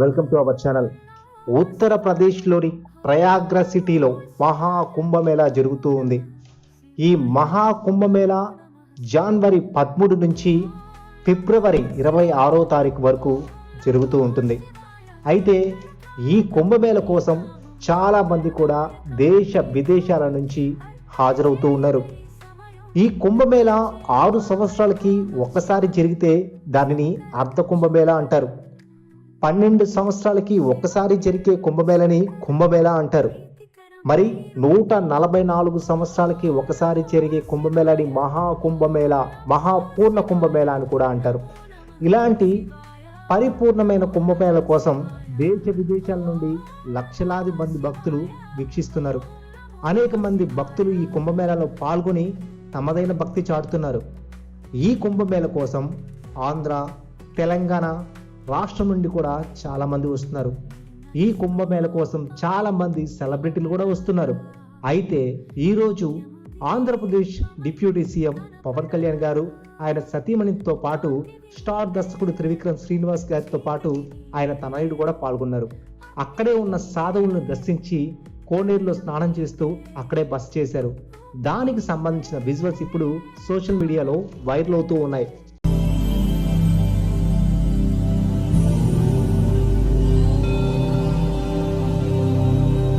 Welcome to our channel ఉత్తరప్రదేశ్లోని ప్రయాగ్ర సిటీలో మహా కుంభమేళా జరుగుతూ ఉంది. ఈ మహా కుంభమేళా జనవరి పదమూడు నుంచి ఫిబ్రవరి ఇరవై ఆరో తారీఖు వరకు జరుగుతూ ఉంటుంది. అయితే ఈ కుంభమేళ కోసం చాలామంది కూడా దేశ విదేశాల నుంచి హాజరవుతూ ఉన్నారు. ఈ కుంభమేళ ఆరు సంవత్సరాలకి ఒక్కసారి జరిగితే దానిని అర్ధ కుంభమేళ అంటారు. పన్నెండు సంవత్సరాలకి ఒక్కసారి జరిగే కుంభమేళని కుంభమేళ అంటారు. మరి నూట నలభై నాలుగు సంవత్సరాలకి ఒకసారి జరిగే కుంభమేళని మహా కుంభమేళ మహాపూర్ణ కుంభమేళ అని కూడా అంటారు. ఇలాంటి పరిపూర్ణమైన కుంభమేళ కోసం దేశ విదేశాల నుండి లక్షలాది మంది భక్తులు వీక్షిస్తున్నారు. అనేక మంది భక్తులు ఈ కుంభమేళలో పాల్గొని తమదైన భక్తి చాటుతున్నారు. ఈ కుంభమేళ కోసం ఆంధ్ర తెలంగాణ రాష్ట్రం నుండి కూడా చాలామంది వస్తున్నారు. ఈ కుంభమేళ కోసం చాలామంది సెలబ్రిటీలు కూడా వస్తున్నారు. అయితే ఈరోజు ఆంధ్రప్రదేశ్ డిప్యూటీ సీఎం పవన్ కళ్యాణ్ గారు ఆయన సతీమణితో పాటు స్టార్ దర్శకుడు త్రివిక్రమ్ శ్రీనివాస్ గారితో పాటు ఆయన తనయుడు కూడా పాల్గొన్నారు. అక్కడే ఉన్న సాధువులను దర్శించి కోనేరులో స్నానం చేస్తూ అక్కడే బస చేశారు. దానికి సంబంధించిన విజువల్స్ ఇప్పుడు సోషల్ మీడియాలో వైరల్ అవుతూ ఉన్నాయి.